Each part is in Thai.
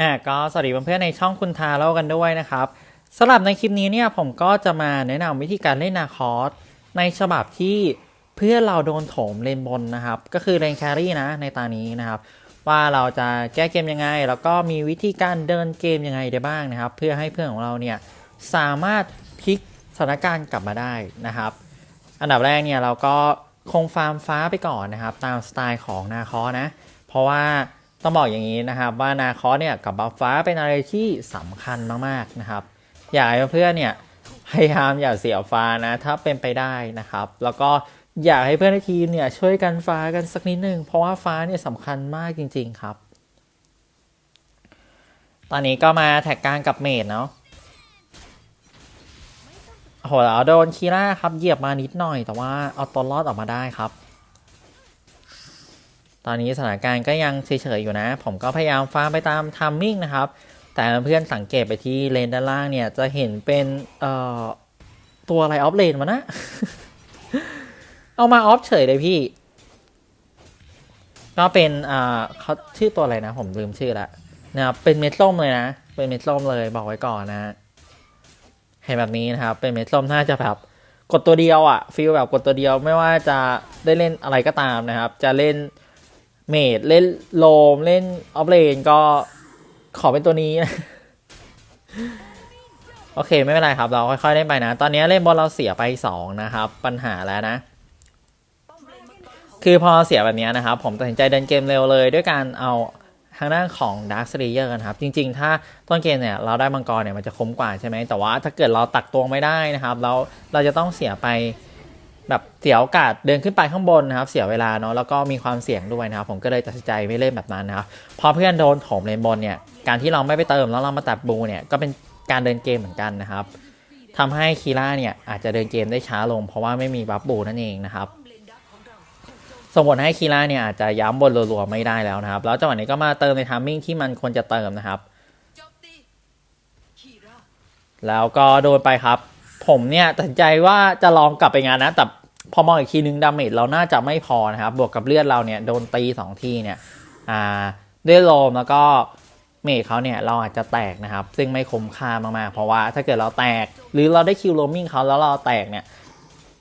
อ่าก็สวัสดีเพื่อนๆในช่องคุณทาเล่ากันด้วยนะครับสำหรับในคลิปนี้เนี่ยผมก็จะมาแนะนำวิธีการเล่นนาคอสในฉบับที่เพื่อนเราโดนโถมเลนบนนะครับ ก็คือเลนแครี่นะในตานี้นะครับ ว่าเราจะแก้เกมยังไง แล้วก็มีวิธีการเดินเกมยังไงได้บ้างนะครับ เพื่อให้เพื่อนของเราเนี่ยสามารถพลิกสถานการณ์กลับมาได้นะครับ อันดับแรกเนี่ยเราก็คงฟาร์มฟ้าไปก่อนนะครับ ตามสไตล์ของนาคอสนะ เพราะว่า ต้องบอกอย่างนี้นะครับว่านาคอเนี่ยกับบัฟฟ้าเป็นอะไรที่สำคัญมากๆนะครับ อยากให้เพื่อนๆเนี่ยพยายามอย่าเสียฟ้านะถ้าเป็นไปได้นะครับ แล้วก็อยากให้เพื่อนทีมเนี่ยช่วยกันฟ้ากันสักนิดหนึ่งเพราะว่าฟ้าเนี่ยสำคัญมากจริง ๆครับ ตอนนี้ก็มาแท็กกลางกับเมดเนาะโอ้โหแล้วโดนคีร่าครับเหยียบมานิดหน่อย แต่ว่าเอาตัวรอดออกมาได้ครับ ตอนนี้สถานการณ์ก็ยังเฉยๆอยู่นะ ผมก็พยายามฟาร์มไปตามทัมมิ่งนะครับ แต่เพื่อนสังเกตไปที่เลนด้านล่างเนี่ย จะเห็นเป็นเอ่อตัวอะไรออฟเลนมานะ เอามาออฟเฉยเลยพี่ ก็เป็นอ่าเขาชื่อตัวอะไรนะ ผมลืมชื่อละนะครับเป็นเม็ดส้มเลยนะ เป็นเม็ดส้มเลยบอกไว้ก่อนนะ เห็นแบบนี้นะครับ เป็นเม็ดส้มน่าจะแบบกดตัวเดียวอะ่ะฟีลแบบกดตัวเดียวไม่ว่าจะได้เล่นอะไรก็ตามนะครับ จะเล่น เมดเล่นโลมเล่นออฟเลนก็ขอเป็นตัวนี้ โอเคไม่เป็นไรครับ เราค่อยๆเล่นไปนะ ตอนนี้เล่นบอลเราเสียไปสองนะครับ ปัญหาแล้วนะ คือพอเสียแบบนี้นะครับ ผมตัดสินใจเดินเกมเร็วเลย ด้วยการเอาทางด้านของ Dark Slayer นครับ จริงๆ ถ้าต้นเกมเนี่ย เราได้มังกรเนี่ยมันจะคุ้มกว่าใช่ไหมแต่ว่าถ้าเกิดเราตักตวงไม่ได้นะครับแล้วเราจะต้องเสียไป แบบเสียโอกาสเดินขึ้นไปข้างบนนะครับ เสียเวลาเนาะแล้วก็มีความเสี่ยงด้วยนะครับ ผมก็เลยตัดสินใจไม่เล่นแบบนั้นนะครับพอเพื่อนโดนถมเลนบนเนี่ยการที่เราไม่ไปเติมแล้วเรามาตัดบูเนี่ยก็เป็นการเดินเกมเหมือนกันนะครับทำให้คีร่าเนี่ยอาจจะเดินเกมได้ช้าลง เพราะว่าไม่มีบัฟบูนั่นเองนะครับส่งผลให้คีร่าเนี่ยอาจจะย้ำบนรัวๆไม่ได้แล้วนะครับ แล้วจังหวะนี้ก็มาเติมในทามมิ่งที่มันควรจะเติมนะครับ แล้วก็โดนไปครับ ผมเนี่ยตัดสินใจว่าจะลองกลับไปงานนะ แต่พอมองอีกทีนึงดาเมจเราน่าจะไม่พอนะครับ บวกกับเลือดเราเนี่ยโดนตีสองทีเนี่ยอ่าด้วยโลมแล้วก็เมจเขาเนี่ยเราอาจจะแตกนะครับ ซึ่งไม่คุ้มค่ามากๆ เพราะว่าถ้าเกิดเราแตก หรือเราได้คิวโรมิ่งเขาแล้วเราแตกเนี่ย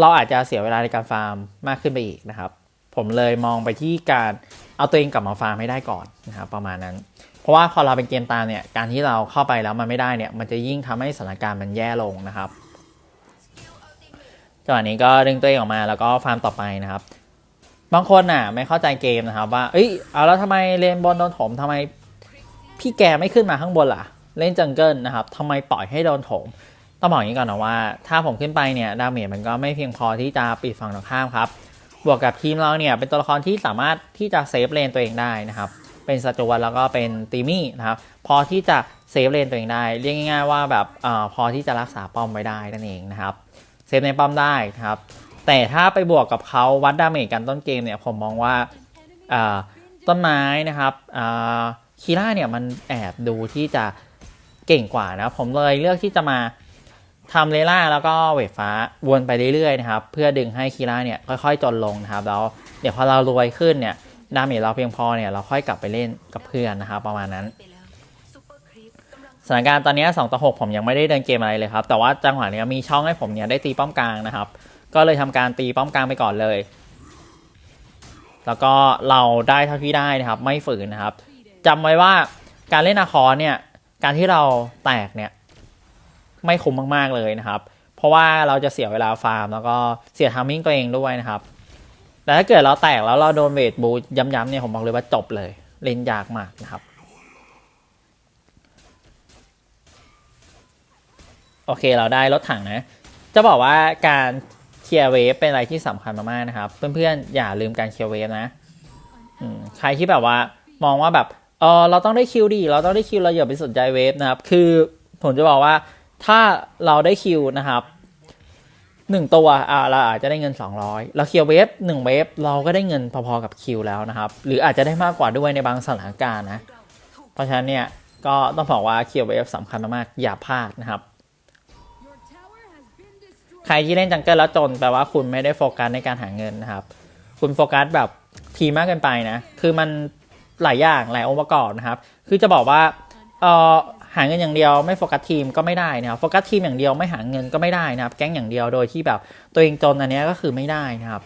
เราอาจจะเสียเวลาในการฟาร์มมากขึ้นไปอีกนะครับ ผมเลยมองไปที่การเอาตัวเองกลับมาฟาร์มให้ได้ก่อนนะครับประมาณนั้น เพราะว่าพอเราเป็นเกมตามเนี่ยการที่เราเข้าไปแล้วมันไม่ได้เนี่ยมันจะยิ่งทำให้สถานการณ์มันแย่ลงนะครับ จังหวะนี้ก็ดึงตัวเองออกมาแล้วก็ฟาร์มต่อไปนะครับ บางคนน่ะไม่เข้าใจเกมนะครับว่า เอ้ยเอาแล้วทำไมเลนบอลโดนถมทำไมพี่แกไม่ขึ้นมาข้างบนล่ะ เล่นจังเกิลนะครับทำไมปล่อยให้โดนถม ต้องบอกอย่างนี้ก่อนนะว่า ถ้าผมขึ้นไปเนี่ยดาเมจมันก็ไม่เพียงพอที่จะปิดฝั่งตรงข้ามครับ บวกกับทีมเราเนี่ยเป็นตัวละครที่สามารถที่จะเซฟเลนตัวเองได้นะครับ เป็นสจวตแล้วก็เป็นตีมี่นะครับ พอที่จะเซฟเลนตัวเองได้ เรียกง่าย ๆว่าแบบเออพอที่จะรักษาป้อมไว้ได้นั่นเองนะครับ ฟในป้อมได้นะครับ แต่ถ้าไปบวกกับเขาวัดดาเมจกันต้นเกมเนี่ยผมมองว่าต้นไม้นะครับคีร่าเนี่ยมันแอบดูที่จะเก่งกว่านะผมเลยเลือกที่จะมาทำเลล่าแล้วก็เวทฟ้าวนไปเรื่อยๆนะครับ เพื่อดึงให้คีร่าเนี่ยค่อยๆจนลงนะครับแล้วเดี๋ยวพอเรารวยขึ้นเนี่ยดาเมจเราเพียงพอเนี่ยเราค่อยกลับไปเล่นกับเพื่อนนะครับประมาณนั้น สถานการณ์ตอนนี้2ต่อ6ผมยังไม่ได้เดินเกมอะไรเลยครับ แต่ว่าจังหวะนี้มีช่องให้ผมเนี่ยได้ตีป้อมกลางนะครับ ก็เลยทำการตีป้อมกลางไปก่อนเลย แล้วก็เราได้เท่าที่ได้นะครับ ไม่ฝืนนะครับจำไว้ว่าการเล่นนาคอเนี่ย การที่เราแตกเนี่ย ไม่คุ้มมากๆเลยนะครับ เพราะว่าเราจะเสียเวลาฟาร์ม แล้วก็เสียทามมิ่งตัวเองด้วยนะครับแต่ถ้าเกิดเราแตกแล้วเราโดนเวทบูย้ำๆเนี่ยผมบอกเลยว่าจบเลยเล่นยากมากนะครับ โอเคเราได้รถถังนะ จะบอกว่าการเคลียร์เวฟเป็นอะไรที่สำคัญมากๆนะครับ เพื่อนๆอย่าลืมการเคลียร์เวฟนะใครที่แบบว่ามองว่าแบบเออเราต้องได้คิวดี เราต้องได้คิวเราอย่าไปสนใจเวฟนะครับ คือผมจะบอกว่าถ้าเราได้คิวนะครับหนึ่งตัวอ่าเราอาจจะได้เงิน 200 เราเคลียร์เวฟหนึ่งเวฟเราก็ได้เงินพอๆกับคิวแล้วนะครับ หรืออาจจะได้มากกว่าด้วยในบางสถานการณ์นะ เพราะฉะนั้นเนี่ยก็ต้องบอกว่าเคลียร์เวฟสำคัญมากๆอย่าพลาดนะครับ ใครที่เล่นจังเกิลแล้วจนแปลว่าคุณไม่ได้โฟกัสในการหาเงินนะครับ คุณโฟกัสแบบทีมากเกินไปนะ คือมันหลายอย่างหลายองค์ประกอบนะครับ คือจะบอกว่าเอ่อหาเงินอย่างเดียวไม่โฟกัสทีมก็ไม่ได้นะครับ โฟกัสทีมอย่างเดียวไม่หาเงินก็ไม่ได้นะครับ แก๊งอย่างเดียวโดยที่แบบตัวเองจนอันนี้ก็คือไม่ได้นะครับ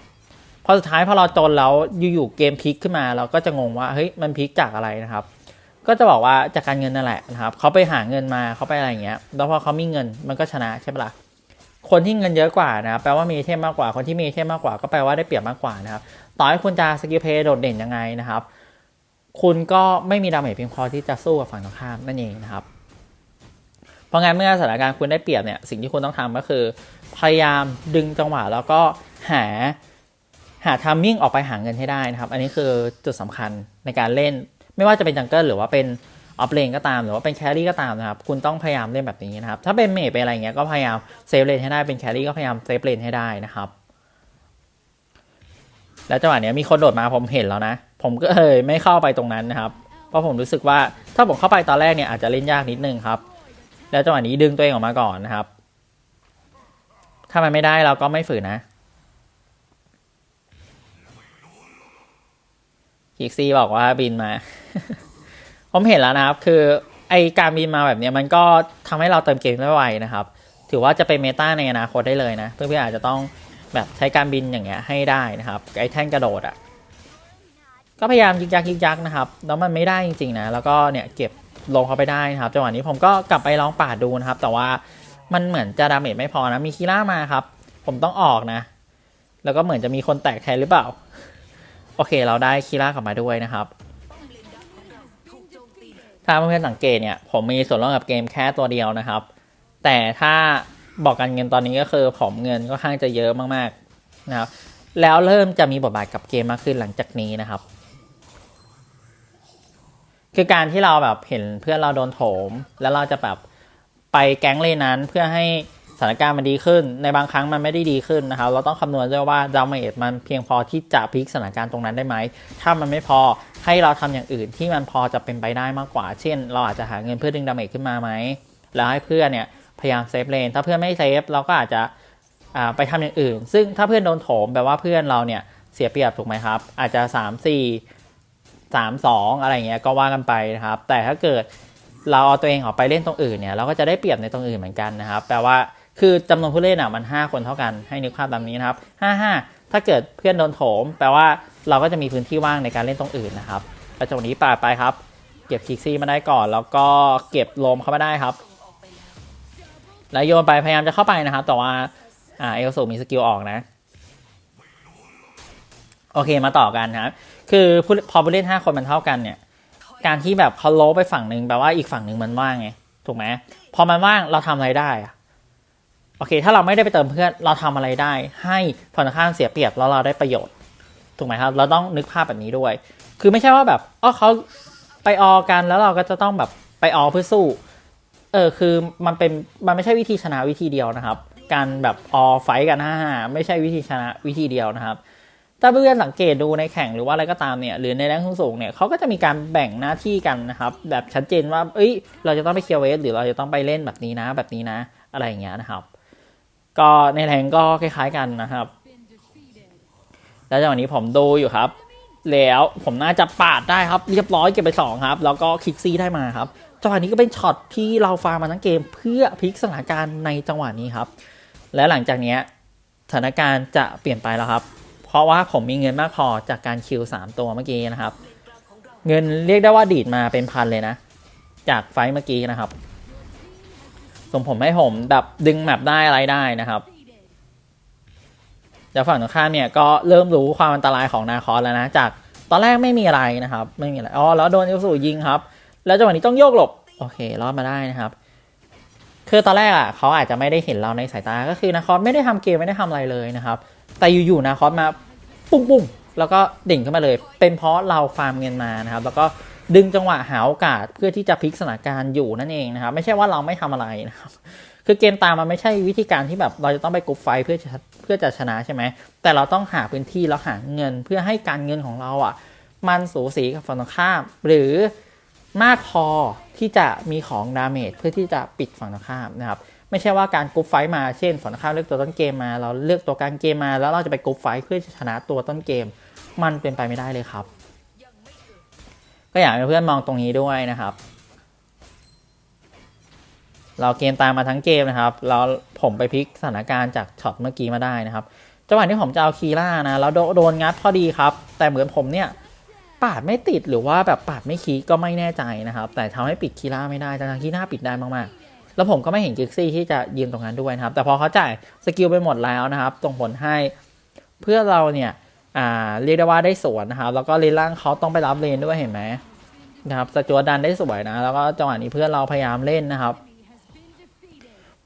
พอสุดท้ายพอเราจนแล้วอยู่ๆเกมพลิกขึ้นมาเราก็จะงงว่าเฮ้ยมันพลิกจากอะไรนะครับ ก็จะบอกว่าจากการเงินนั่นแหละนะครับเขาไปหาเงินมาเขาไปอะไรอย่างเงี้ย แล้วพอเขามีเงินมันก็ชนะใช่ปะล่ะ คนที่เงินเยอะกว่านะครับแปลว่ามีเทมมากกว่า คนที่มีเทมมากกว่าก็แปลว่าได้เปรียบมากกว่านะครับ ต่อให้คุณจะสกิลเพย์โดดเด่นยังไงนะครับ คุณก็ไม่มีดาเมจเพียงพอที่จะสู้กับฝั่งตรงข้ามนั่นเองนะครับ เพราะงั้นเมื่อสถานการณ์คุณได้เปรียบเนี่ยสิ่งที่คุณต้องทำก็คือ พยายามดึงจังหวะแล้วก็หาหาทัมมิ่งออกไปหาเงินให้ได้นะครับ อันนี้คือจุดสำคัญในการเล่น ไม่ว่าจะเป็นจังเกิลหรือว่าเป็น ออฟเลนก็ตามหรือว่าเป็นแครี่ก็ตามนะครับ คุณต้องพยายามเล่นแบบนี้นะครับ ถ้าเป็นเมจเป็นอะไรเงี้ยก็พยายามเซฟเลนให้ได้เป็นแครี่ก็พยายามเซฟเลนให้ได้นะครับ แล้วจังหวะนี้มีคนโดดมาผมเห็นแล้วนะ ผมก็เลยไม่เข้าไปตรงนั้นนะครับ เพราะผมรู้สึกว่าถ้าผมเข้าไปตอนแรกเนี่ยอาจจะเล่นยากนิดนึงครับ แล้วจังหวะนี้ดึงตัวเองออกมาก่อนนะครับ ถ้ามันไม่ได้เราก็ไม่ฝืนนะคิกซี่บอกว่าบินมา ผมเห็นแล้วนะครับ คือไอการบินมาแบบนี้มันก็ทำให้เราเติมเกมได้ไวนะครับ ถือว่าจะเป็นเมตาในอนาคตได้เลยนะ เพื่อนๆอาจจะต้องแบบใช้การบินอย่างเงี้ยให้ได้นะครับไอแท่นกระโดดอะ่ะก็พยายามยิกยักยิกยักนะครับแล้วมันไม่ได้จริงๆนะแล้วก็เนี่ยเก็บลงเขาไปได้นะครับจังหวะนี้ผมก็กลับไปลองปาดดูนะครับ แต่ว่ามันเหมือนจะดาเมจไม่พอนะมีคีล่ามาครับ ผมต้องออกนะ แล้วก็เหมือนจะมีคนแตกแทนหรือเปล่า โอเคเราได้คีล่ากลับมาด้วยนะครับ ถ้าเพื่อนๆสังเกตเนี่ย ผมมีส่วนร่วมกับเกมแค่ตัวเดียวนะครับ แต่ถ้าบอกกันเงินตอนนี้ก็คือผมเงินก็ค่อนข้างจะเยอะมากๆนะครับ แล้วเริ่มจะมีบทบาทกับเกมมากขึ้นหลังจากนี้นะครับ คือการที่เราแบบเห็นเพื่อนเราโดนโถม แล้วเราจะแบบไปแก๊งเลยนั้นเพื่อให้ สถานการณ์มันดีขึ้น ในบางครั้งมันไม่ได้ดีขึ้นนะครับเราต้องคำนวณด้วยว่าดาเมจมันเพียงพอที่จะพลิกสถานการณ์ตรงนั้นได้ไหม ถ้ามันไม่พอให้เราทำอย่างอื่นที่มันพอจะเป็นไปได้มากกว่า เช่น เราอาจจะหาเงินเพื่อดึงดาเมจขึ้นมาไหม แล้วให้เพื่อนเนี่ยพยายามเซฟเลน ถ้าเพื่อนไม่เซฟเราก็อาจจะไปทำอย่างอื่น ซึ่งถ้าเพื่อนโดนโถมแปลว่าเพื่อนเราเนี่ยเสียเปรียบถูกไหมครับ อาจจะ3 4 3 2 อะไรเงี้ยก็ว่ากันไปนะครับ แต่ถ้าเกิดเราเอาตัวเองออกไปเล่นตรงอื่นเนี่ยเราก็จะได้เปรียบในตรงอื่นเหมือนกันนะครับ แปลว่า คือจำนวนผู้เล่นอะมัน 5 คนเท่ากันให้นึกภาพตามนี้นะครับ 5 5 ถ้าเกิดเพื่อนโดนโถม แปลว่าเราก็จะมีพื้นที่ว่างในการเล่นตรงอื่นนะครับแล้วจังหวะนี้ปาดไปครับ เก็บคิกซี่มาได้ก่อน แล้วก็เก็บลมเข้ามาได้ครับ แล้วโยนไปพยายามจะเข้าไปนะครับ แต่ว่าอ่าเอลสูมีสกิลออกนะ โอเคมาต่อกันครับ คือพอผู้เล่นห้าคนมันเท่ากันเนี่ย การที่แบบเขาโลไปฝั่งหนึ่งแปลว่าอีกฝั่งหนึ่งมันว่างไง ถูกไหมพอมันว่างเราทำอะไรได้อะ โอเค ถ้าเราไม่ได้ไปเติมเพื่อนเราทำอะไรได้ ให้ฝั่งตรงข้ามเสียเปรียบแล้วเราได้ประโยชน์ ถูกไหมครับ เราต้องนึกภาพแบบนี้ด้วย คือไม่ใช่ว่าแบบอ๋อเขาไปออกันแล้วเราก็จะต้องแบบไปออเพื่อสู้ เออคือมันเป็นมันไม่ใช่วิธีชนะวิธีเดียวนะครับ การแบบออไฟกันห้าห้าไม่ใช่วิธีชนะวิธีเดียวนะครับถ้าเพื่อนสังเกตดูในแข่งหรือว่าอะไรก็ตามเนี่ยหรือในแรงสูงเนี่ยเขาก็จะมีการแบ่งหน้าที่กันนะครับ แบบชัดเจนว่า เอ้ย เราจะต้องไปเคลียร์เวสหรือเราจะต้องไปเล่นแบบนี้นะ แบบนี้นะ อะไรอย่างเงี้ยนะครับ ก็ในแรงก็คล้ายๆกันนะครับ แล้วจังหวะนี้ผมดูอยู่ครับ แล้วผมน่าจะปาดได้ครับ เรียบร้อยเก็บไปสองครับ แล้วก็คิกซี่ได้มาครับจังหวะนี้ก็เป็นช็อตที่เราฟาร์มมาทั้งเกมเพื่อพลิกสถานการณ์ในจังหวะนี้ครับ และหลังจากนี้สถานการณ์จะเปลี่ยนไปแล้วครับ เพราะว่าผมมีเงินมากพอจากการคิวสามตัวเมื่อกี้นะครับ เงินเรียกได้ว่าดีดมาเป็นพันเลยนะ จากไฟเมื่อกี้นะครับ ส่งผมให้ผมแบบดึงแมปได้อะไรได้นะครับจากฝั่งตรงข้ามเนี่ยก็เริ่มรู้ความอันตรายของนาคอสแล้วนะ จากตอนแรกไม่มีอะไรนะครับ ไม่มีอะไรอ๋อแล้วโดนเอลสูยิงครับ แล้วจังหวะนี้ต้องโยกหลบโอเครอดมาได้นะครับ คือตอนแรกอะเขาอาจจะไม่ได้เห็นเราในสายตาก็คือนาคอสไม่ได้ทำเกมไม่ได้ทำอะไรเลยนะครับ แต่อยู่ๆนาคอสมาปุ้งปุ้งแล้วก็ดิ่งขึ้นมาเลย เป็นเพราะเราฟาร์มเงินมานะครับ แล้วก็ ดึงจังหวะหาโอกาสเพื่อที่จะพลิกสถานการณ์อยู่นั่นเองนะครับ ไม่ใช่ว่าเราไม่ทำอะไรนะครับ คือเกมตามมันไม่ใช่วิธีการที่แบบเราจะต้องไปกรุ๊ปไฟเพื่อจะเพื่อจะชนะใช่ไหมแต่เราต้องหาพื้นที่แล้วหาเงินเพื่อให้การเงินของเราอะ มันสูสีกับฝั่งตรงข้าม หรือมากพอที่จะมีของดาเมจเพื่อที่จะปิดฝั่งตรงข้ามนะครับไม่ใช่ว่าการกรุ๊ปไฟมาเช่นฝั่งตรงข้ามเลือกตัวต้นเกมมา เราเลือกตัวกลางเกมมา แล้วเราจะไปกรุ๊ปไฟเพื่อชนะตัวต้นเกม มันเป็นไปไม่ได้เลยครับ ก็อยากให้เพื่อนมองตรงนี้ด้วยนะครับ เราเกมตามมาทั้งเกมนะครับ แล้วผมไปพลิกสถานการณ์จากช็อตเมื่อกี้มาได้นะครับจังหวะที่ผมจะเอาคีร่านะ แล้วโดโดนงัดพอดีครับ แต่เหมือนผมเนี่ยปาดไม่ติดหรือว่าแบบปาดไม่คีก็ไม่แน่ใจนะครับ แต่ทำให้ปิดคีร่าไม่ได้ทั้งๆที่หน้าปิดได้มากๆ แล้วผมก็ไม่เห็นกิกซี่ที่จะยืนตรงนั้นด้วยนะครับ แต่พอเขาจ่ายสกิลไปหมดแล้วนะครับส่งผลให้เพื่อเราเนี่ยอ่าเรียกได้ว่าได้สวนนะครับ แล้วก็เลนล่างเขาต้องไปรับเลนด้วยเห็นไหม นะครับสจวตดันได้สวยนะ แล้วก็จังหวะนี้เพื่อนเราพยายามเล่นนะครับ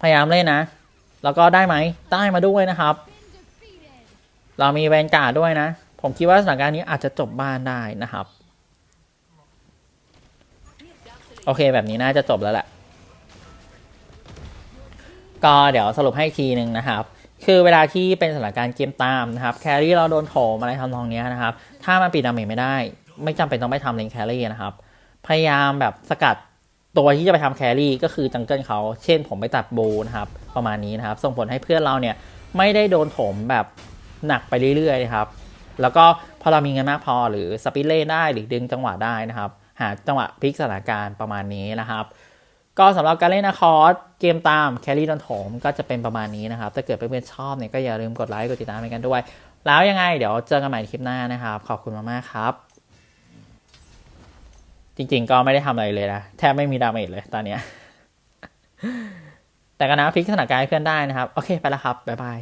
พยายามเล่นนะ แล้วก็ได้ไหมได้มาด้วยนะครับ เรามีแวนการ์ดด้วยนะ ผมคิดว่าสถานการณ์นี้อาจจะจบบ้านได้นะครับ โอเคแบบนี้น่าจะจบแล้วแหละ ก็เดี๋ยวสรุปให้ทีหนึ่งนะครับคือเวลาที่เป็นสถานการณ์เกมตามนะครับแครี่เราโดนโถมอะไรทำนองนี้นะครับ ถ้ามันปิดดาเมจไม่ได้ ไม่จำเป็นต้องไปทำเลนแครี่นะครับ พยายามแบบสกัดตัวที่จะไปทำแครี่ก็คือจังเกิลเขา เช่นผมไปตัดโบนะครับ ประมาณนี้นะครับ ส่งผลให้เพื่อนเราเนี่ยไม่ได้โดนถมแบบหนักไปเรื่อยๆนะครับ แล้วก็พอเรามีเงินมากพอหรือสปิเล่ได้หรือดึงจังหวะได้นะครับ หาจังหวะพลิกสถานการณ์ประมาณนี้นะครับก็สำหรับการเล่นนะคอร์สเกมตามแครี่โดนโถมก็จะเป็นประมาณนี้นะครับ ถ้าเกิดเพื่อนๆชอบเนี่ยก็อย่าลืมกดไลค์กดติดตามกันด้วย แล้วยังไงเดี๋ยวเจอกันใหม่คลิปหน้านะครับ ขอบคุณมากๆครับ จริง ๆ ก็ไม่ได้ทำอะไรเลยนะ แทบไม่มีดาเมจเลยตอนเนี้ยแต่ก็นะพลิกสถานการณ์ให้เพื่อนได้นะครับ โอเค ไปแล้วครับ บ๊ายบาย